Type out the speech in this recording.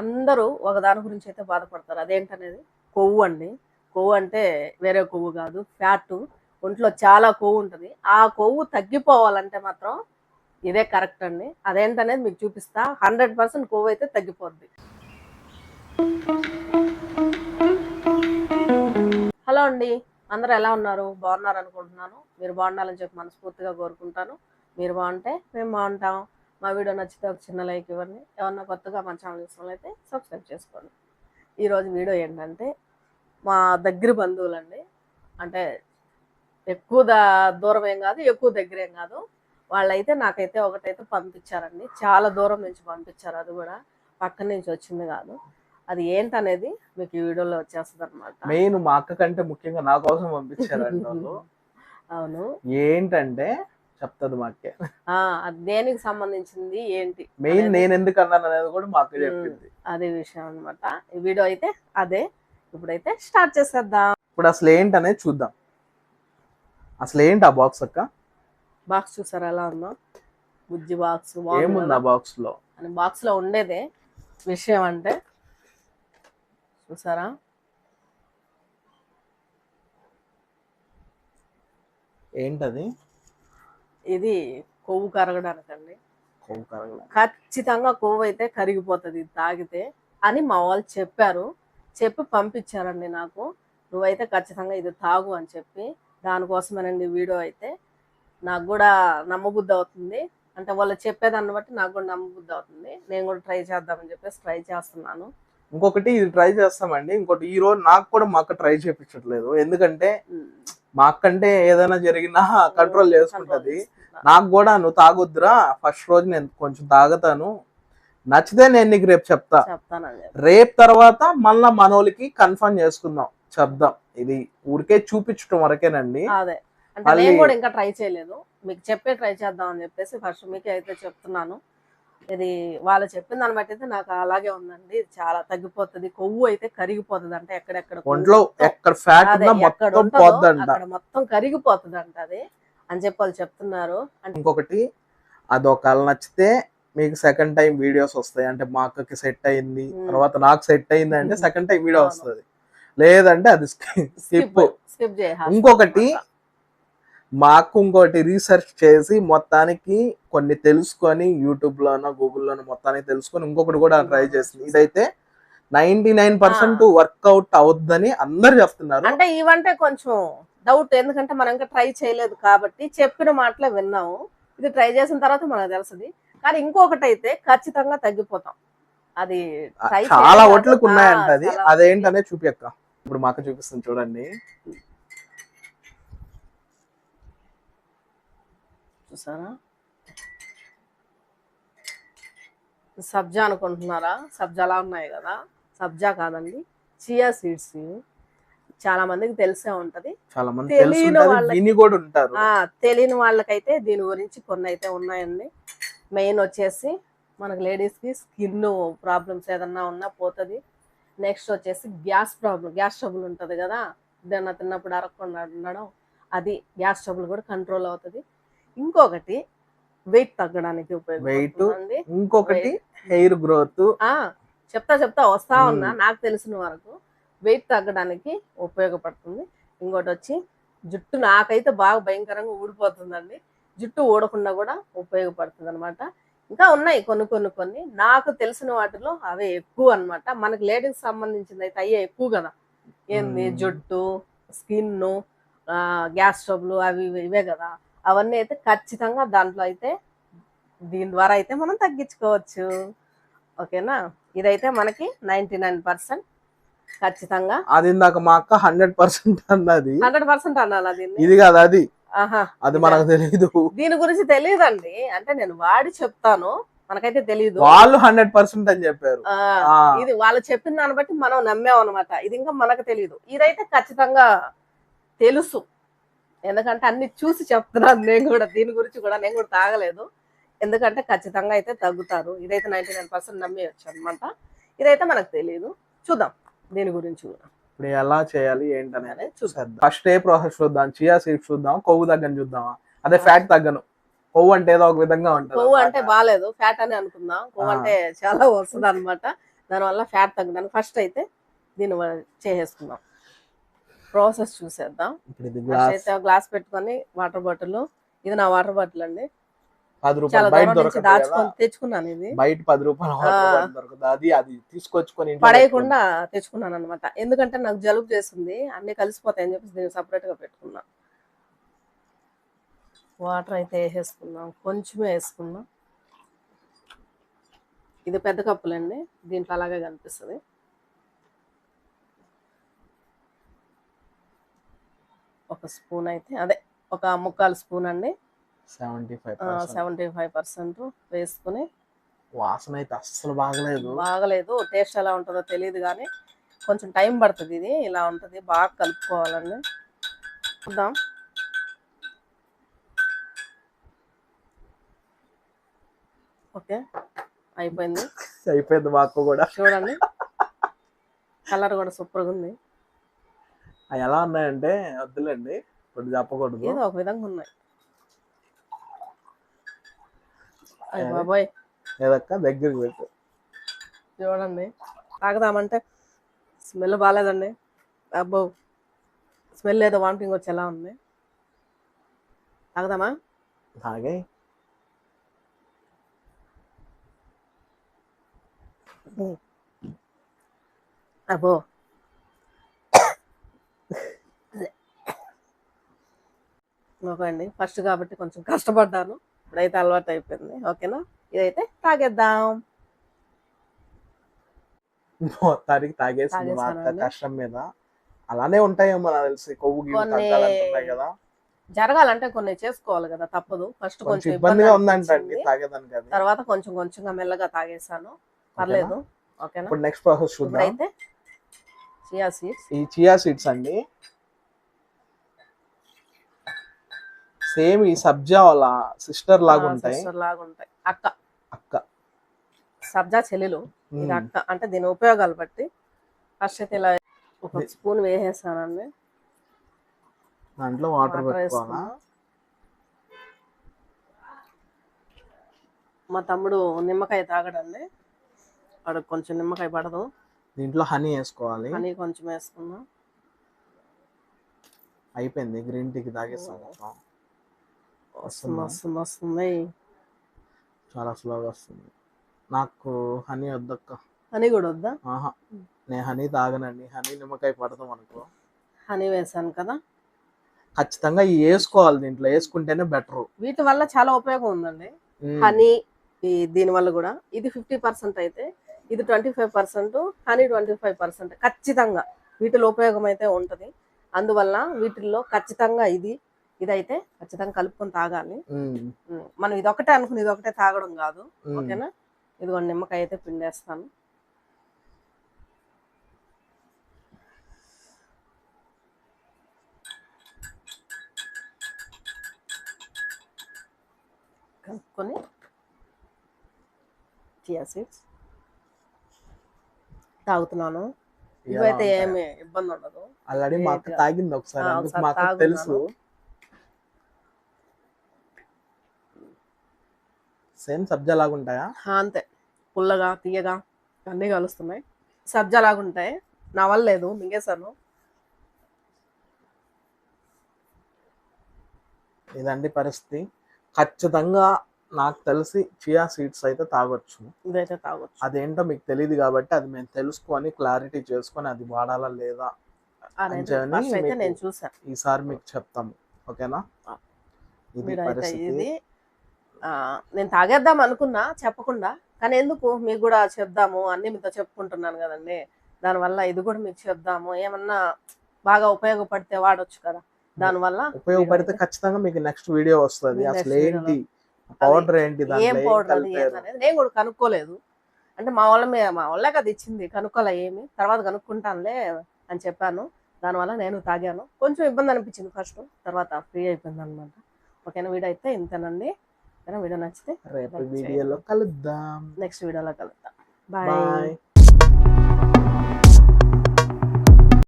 అందరూ ఒక దాని గురించి అయితే బాధపడతారు. అదేంటనేది? కొవ్వు అండి. కొవ్వు అంటే వేరే కొవ్వు కాదు ఫ్యాట్. ఒంట్లో చాలా కొవ్వు ఉంటుంది. ఆ కొవ్వు తగ్గిపోవాలంటే మాత్రం ఇదే కరెక్ట్ అండి. అదేంటనేది మీకు చూపిస్తా. హండ్రెడ్ పర్సెంట్ కొవ్వు అయితే తగ్గిపోద్ది. హలో అండి. అందరూ ఎలా ఉన్నారు? బాగున్నారు అనుకుంటున్నాను మీరు బాగుండాలని చెప్పి మనస్ఫూర్తిగా కోరుకుంటాను. మీరు బాగుంటే మేము బాగుంటాం. మా వీడియో నచ్చితే ఒక చిన్న లైక్ ఇవ్వండి. ఏమన్నా కొత్తగా మన ఛానల్ చూసినట్లయితే సబ్స్క్రైబ్ చేసుకోండి. ఈరోజు వీడియో ఏంటంటే మా దగ్గర బంధువులండి. అంటే ఎక్కువ దూరం ఏం కాదు ఎక్కువ దగ్గర ఏం కాదు. వాళ్ళైతే నాకైతే ఒకటైతే పంపించారండి. చాలా దూరం నుంచి పంపించారు అది కూడా పక్కన నుంచి వచ్చింది కాదు. అది ఏంటనేది మీకు ఈ వీడియోలో వచ్చేస్తుంది అనమాట మెయిన్ మా అక్క కంటే ముఖ్యంగా నా కోసం పంపించారంట వాళ్ళు. అవును. ఏంటంటే చెప్తుంది మా అక్కే ఆ, అది దేనికి సంబంధించింది ఏంటి మెయిన్ అనేది- నేను ఎందుకు అన్నాను అనేది కూడా మా అక్క చెప్పింది. అదే విషయం అన్నమాట. ఈ వీడియో అయితే అదే. ఇప్పుడైతే స్టార్ట్ చేసేద్దాం. ఇప్పుడు అసలు ఏంటనేది చూద్దాం. అసలు ఏంటి ఆ బాక్స్ అక్క? బాక్స్ చూసారా? ఎలా ఉందో? బుజ్జి బాక్స్ ఏముంది ఆ బాక్స్లో అని బాక్స్లో ఉండేదే విషయం అంటే. చూసారా? ఏంటది? ఇది కొవ్వు కరగడానికండి. కొవ్వు కరగల. ఖచ్చితంగా కొవ్వు అయితే కరిగిపోతుంది ఇది తాగితే అని మా వాళ్ళు చెప్పారు. చెప్పి పంపించారండి నాకు. నువ్వైతే ఖచ్చితంగా ఇది తాగు అని చెప్పి దానికోసమేనండి వీడియో అయితే. నాకు కూడా నమ్మబుద్ధి అవుతుంది. అంటే వాళ్ళు చెప్పేదాన్ని బట్టి నాకు కూడా నమ్మబుద్ధి అవుతుంది. నేను కూడా ట్రై చేద్దామని చెప్పేసి ట్రై చేస్తున్నాను. ఇంకొకటి ఇది ట్రై చేస్తామండి. ఇంకోటి ఈ రోజు నాకు కూడా మా అక్క ట్రై చేపించట్లేదు. ఎందుకంటే మా అక్క అంటే ఏదైనా జరిగినా కంట్రోల్ చేసుకుంటది. నాకు కూడా నువ్వు తాగొద్దురా ఫస్ట్ రోజు నేను కొంచెం తాగుతాను. నచ్చితే నేను నీకు రేపు చెప్తా. రేపు తర్వాత మళ్ళా మనోళ్ళకి కన్ఫర్మ్ చేసుకుందాం చెప్దాం. ఇది ఊరికే చూపించడం వరకేనండి. అంటే నేను కూడా ఇంకా ట్రై చేయలేదు. మీకు చెప్పే ట్రై చేద్దాం అని చెప్పేసి ఫస్ట్ మీకే అయితే చెప్తున్నాను. ఇది వాళ్ళు చెప్పిన దాన్ని బట్టి అయితే నాకు అలాగే ఉందండి. చాలా తగ్గిపోతుంది. కొవ్వు అయితే కరిగిపోతుంది అంటే ఎక్కడెక్కడ ఒంట్లో ఎక్కడ ఫ్యాట్ మొత్తం అక్కడ కరిగిపోతుంది అంట అది. అని చెప్పి వాళ్ళు చెప్తున్నారు. అంటే ఇంకొకటి అది ఒకవేళ నచ్చితే మీకు సెకండ్ టైం వీడియోస్ వస్తాయి. అంటే మా అక్కకి సెట్ అయింది. తర్వాత నాకు సెట్ అయింది అంటే. Second time video. వస్తుంది. లేదంటే అది స్కిప్ స్కిప్ ఇంకొకటి మా అక్క ఇంకోటి రీసెర్చ్ చేసి మొత్తానికి కొన్ని తెలుసుకొని యూట్యూబ్ లోనో గూగుల్లోనో మొత్తానికి తెలుసుకొని ఇంకొకటి కూడా ట్రై చేసింది. ఇదైతే నైన్టీ నైన్ పర్సెంట్ వర్కౌట్ అవుద్దని అందరు చెప్తున్నారు. అంటే ఇవంటే కొంచెం డౌట్ ఎందుకంటే మనం ఇంకా ట్రై చేయలేదు కాబట్టి చెప్పిన మాటలే విన్నాము. ఇది ట్రై చేసిన తర్వాత మనకు తెలుస్తుంది. కానీ ఇంకొకటి అయితే ఖచ్చితంగా తగ్గిపోతాం. అది చాలా. ఒట్లకు ఉన్నాయంట అది. అదేంటనే చూపియక్క. ఇప్పుడు మా అక్క చూపిస్తుంది చూడండి. చూసారా? సబ్జా అనుకుంటున్నారా? సబ్జాలా ఉన్నాయి కదా. సబ్జా కాదండి చియా సీడ్స్ చాలా మందికి తెలిసే ఉంటది. చాలా మంది తెలియని వాళ్ళకి- కూడా ఉంటారు. తెలియని వాళ్ళకైతే దీని గురించి కొన్ని అయితే ఉన్నాయండి. మెయిన్ వచ్చేసి మనకు లేడీస్కి స్కిన్ ప్రాబ్లమ్స్ ఏదన్నా ఉన్నా పోతుంది. నెక్స్ట్ వచ్చేసి గ్యాస్ ప్రాబ్లం గ్యాస్ ట్రబుల్ ఉంటుంది కదా. ఏదన్నా తిన్నప్పుడు అరగకుండా ఉండడం అది గ్యాస్ ట్రబుల్ కూడా కంట్రోల్ అవుతుంది. ఇంకొకటి వెయిట్ తగ్గడానికి ఉపయోగపడుతుంది ఇంకొకటి హెయిర్ గ్రోత్. ఆ చెప్తా చెప్తా వస్తా ఉన్నా. నాకు తెలిసిన వరకు వెయిట్ తగ్గడానికి ఉపయోగపడుతుంది. ఇంకోటి వచ్చి జుట్టు నాకైతే బాగా భయంకరంగా ఊడిపోతుందండి. జుట్టు ఊడకుండా కూడా ఉపయోగపడుతుంది అనమాట ఇంకా ఉన్నాయి కొన్ని కొన్ని కొన్ని. నాకు తెలిసిన వాటిలో అవే ఎక్కువ అన్నమాట. మనకి లేడీస్ సంబంధించింది అయితే అయ్యే ఎక్కువ కదా. ఏంది. జుట్టు స్కిన్ గ్యాస్ ట్రబుల్ అవి ఇవే కదా. అవన్నీ అయితే ఖచ్చితంగా దాంట్లో అయితే దీని ద్వారా అయితే మనం తగ్గించుకోవచ్చు. ఓకేనా? ఇదైతే మనకి నైన్టీ నైన్ పర్సెంట్ ఖచ్చితంగా. అది ఇందాక మా అక్క హండ్రెడ్ పర్సెంట్ అన్నది. హండ్రెడ్ పర్సెంట్ అనాలా దీన్ని? ఇది కాదు అది. ఆహా. అది మనకు తెలియదు దీని గురించి తెలియదండి అంటే నేను వాడి చెప్తాను. మనకైతే తెలియదు వాళ్ళు హండ్రెడ్ పర్సెంట్ అని చెప్పారు. ఇది వాళ్ళు చెప్పిన దాన్ని బట్టి మనం నమ్మాం అనమాట ఇది ఇంకా మనకు తెలియదు ఇదైతే ఖచ్చితంగా తెలుసు. ఎందుకంటే అన్ని చూసి చెప్తున్నాను నేను కూడా దీని గురించి కూడా నేను కూడా తాగలేదు. ఎందుకంటే ఖచ్చితంగా అయితే తగ్గుతారు. ఇదైతే నైన్టీ నైన్ పర్సెంట్ నమ్మేయచ్చు అనమాట ఇదైతే మనకు తెలియదు చూద్దాం దీని గురించి కూడా. ఇప్పుడు ఎలా చేయాలి ఏంటనేది అనేది చూద్దాం. ఫస్ట్ ఏ ప్రాసెస్ చూద్దాం చియా సీడ్స్ చూద్దాం కొవ్వు తగ్గని చూద్దామా? అదే ఫ్యాట్ తగ్గను. కొవ్వు అంటే ఏదో ఒక విధంగా ఉంటుంది కొవ్వు అంటే. బాగాలేదు ఫ్యాట్ అని అనుకుందాం. కొవ్వు. అంటే చాలా వస్తుంది అనమాట దానివల్ల ఫ్యాట్ తగ్గడానికి ఫస్ట్ అయితే దీన్ని చేసేసుకుందాం. ప్రాసెస్ చూసేద్దాం. ఇప్పుడు ఇది గ్లాస్ అయితే గ్లాస్ పెట్టుకొని వాటర్ బాటిల్ ఇది నా వాటర్ బాటిల్ అండి. పది రూపాయలు బయట దొరకదు దాచుకొని తెచ్చుకున్నాను ఇది. బయట పది రూపాయలు దొరకదు. అది అది తీసుకొచ్చుకొని పడేయకుండా తెచ్చుకున్నాను అనమాట ఎందుకంటే నాకు జలుబు చేస్తుంది. అన్ని కలిసిపోతాయని చెప్పేసి దీన్ని సపరేట్గా పెట్టుకున్నా. వాటర్ అయితే వేసేసుకుందాం. కొంచెమే వేసుకుందాం ఇది పెద్ద కప్పులండి. దీంట్లో అలాగే కనిపిస్తుంది. ఒక స్పూన్ అయితే అదే ఒక ముక్కాలు స్పూన్ అండి. Seventy five seventy five percent వేసుకుని వాసన అయితే అస్సలు బాగలేదు. బాగలేదు. టేస్ట్ ఎలా ఉంటుందో తెలియదు కానీ కొంచెం టైం పడుతుంది ఇది. ఇలా ఉంటుంది. బాగా కలుపుకోవాలండి. చూద్దాం. ఓకే. అయిపోయింది. అయిపోయింది మాకు కూడా. చూడండి. కలర్ కూడా సూపర్గా ఉంది. అవి ఎలా ఉన్నాయంటే వద్దులేండి ఇప్పుడు చెప్పకూడదు. ఏదో ఒక విధంగా ఉన్నాయి. అయ్య బాబోయ్. ఏదక్క దగ్గరికి పెట్టు. చూడండి. తాగదామంటే స్మెల్ బాగాలేదండి అబ్బో స్మెల్ ఏదో వామిటింగ్ వచ్చి ఎలా ఉంది? తాగదామా? తాగే. అబ్బో ఓకే అండి ఫస్ట్ కాబట్టి కొంచెం కష్టపడ్డాను. ఇప్పుడైతే అలవాటు అయిపోయింది. ఓకేనా? ఇదైతే తాగేద్దాం. మొత్తానికి తాగేసింది మా. కష్టం మీద. అలానే ఉంటాయేమో నాకు తెలిసి కొవ్వు గివ్వు కొన్ని- తగ్గాలంటున్నాయి కదా. జరగాలంటే కొన్ని చేసుకోవాలి కదా తప్పదు. ఫస్ట్ కొంచెం ఇబ్బందిగా అనిపించింది. తాగేదానికి అది. తర్వాత కొంచెం కొంచెంగా మెల్లగా తాగేసాను పర్లేదు. ఓకేనా? ఇప్పుడు నెక్స్ట్ ప్రాసెస్ చూద్దాం. ఇప్పుడైతే చియా సీడ్స్ ఈ చియా సీడ్స్ అండి. సేమ్ ఈ సబ్జా వాళ్ళ సిస్టర్ లాగా ఉంటాయి. లాగా ఉంటాయి. అక్క. అక్క. సబ్జా చెల్లెలు. ఇది. అక్క. అంటే దీని ఉపయోగాలు బట్టి ఫస్ట్ అయితే ఇలా ఒక స్పూన్ వేసేసానండి దాంట్లో వాటర్ పెట్టుకోవాలా? మా తమ్ముడు నిమ్మకాయ తాగడండి. వాడికి కొంచెం నిమ్మకాయ పడదు. దీంట్లో హనీ వేసుకోవాలి. అని కొంచెం వేసుకున్నా. అయిపోయింది. గ్రీన్ టీకి తాగేస్తాం. వస్తుంది వస్తుంది వస్తుంది చాలా స్లోగా వస్తుంది. నాకు హనీ వద్దక్క. హనీ కూడా వద్దా? ఆహా నేను హనీ తాగనండి హనీ నిమ్మకాయ పడతాం అనుకో. హనీ వేసాను కదా. ఖచ్చితంగా ఇవి వేసుకోవాలి దీంట్లో. వేసుకుంటేనే బెటర్. వీటి వల్ల చాలా ఉపయోగం ఉందండి. హనీ ఈ దీని వల్ల కూడా. ఇది ఫిఫ్టీ పర్సెంట్ అయితే ఇది twenty five percent honey twenty five percent ఖచ్చితంగా వీటిలో ఉపయోగం అయితే ఉంటుంది. అందువల్ల వీటిల్లో ఖచ్చితంగా ఇది ఇదైతే ఖచ్చితంగా కలుపుకొని తాగాలి. మనం ఇది ఒకటే అనుకుని ఇది ఒకటే తాగడం కాదు. ఓకేనా? ఇదిగోండి నిమ్మకాయ అయితే పిండేస్తాను. కలుపుకొని చియా సీడ్స్ తాగుతున్నాను. ఇవైతే ఏమి ఇబ్బంది ఉండదు ఆల్రెడీ మా అక్క. తాగింది ఒకసారి మా. తెలుసు. సేమ్ సబ్జా లాగా ఉంటాయా అంతే. పుల్లగా తీయగా అన్నీ కలుస్తున్నాయి. సబ్జా లాగా ఉంటాయి నా వల్ల లేదు మింగేశాను. ఇదండి పరిస్థితి. ఖచ్చితంగా నాకు తెలిసి చియా సీడ్స్ అయితే తాగొచ్చు. ఇదైతే తాగొచ్చు. అదేంటో మీకు తెలియదు కాబట్టి అది మేము తెలుసుకొని క్లారిటీ చేసుకొని అది వాడాలా లేదా చూసాను ఈసారి మీకు చెప్తాము. ఓకేనా. ఇది పరిస్థితి. నేను తాగేద్దాం అనుకున్నా చెప్పకుండా కానీ ఎందుకు? మీకు కూడా చెప్దాము అన్ని మీతో చెప్పుకుంటున్నాను కదండి. దానివల్ల ఇది కూడా మీకు చెప్దాము. ఏమన్నా బాగా ఉపయోగపడితే వాడొచ్చు కదా. దానివల్ల ఉపయోగపడితే ఖచ్చితంగా మీకు నెక్స్ట్ వీడియో వస్తుంది. అసలు ఏంటి? పౌడర్ ఏంటి? ఏం పౌడర్ అది ఏంటనేది నేను కూడా కనుక్కోలేదు. అంటే మా వాళ్ళ మీద మా వాళ్ళే కదా ఇచ్చింది కనుక్కోలే ఏమి. తర్వాత కనుక్కుంటానులే అని చెప్పాను. దానివల్ల నేను తాగాను. కొంచెం ఇబ్బంది అనిపించింది ఫస్ట్ తర్వాత ఫ్రీ అయిపోయింది అనమాట ఓకేనా? వీడియో అయితే ఇంతేనండి. వీడియో నచ్చితే రేపు వీడియోలో కలుద్దాం. నెక్స్ట్ వీడియోలో కలుద్దాం. బాయ్.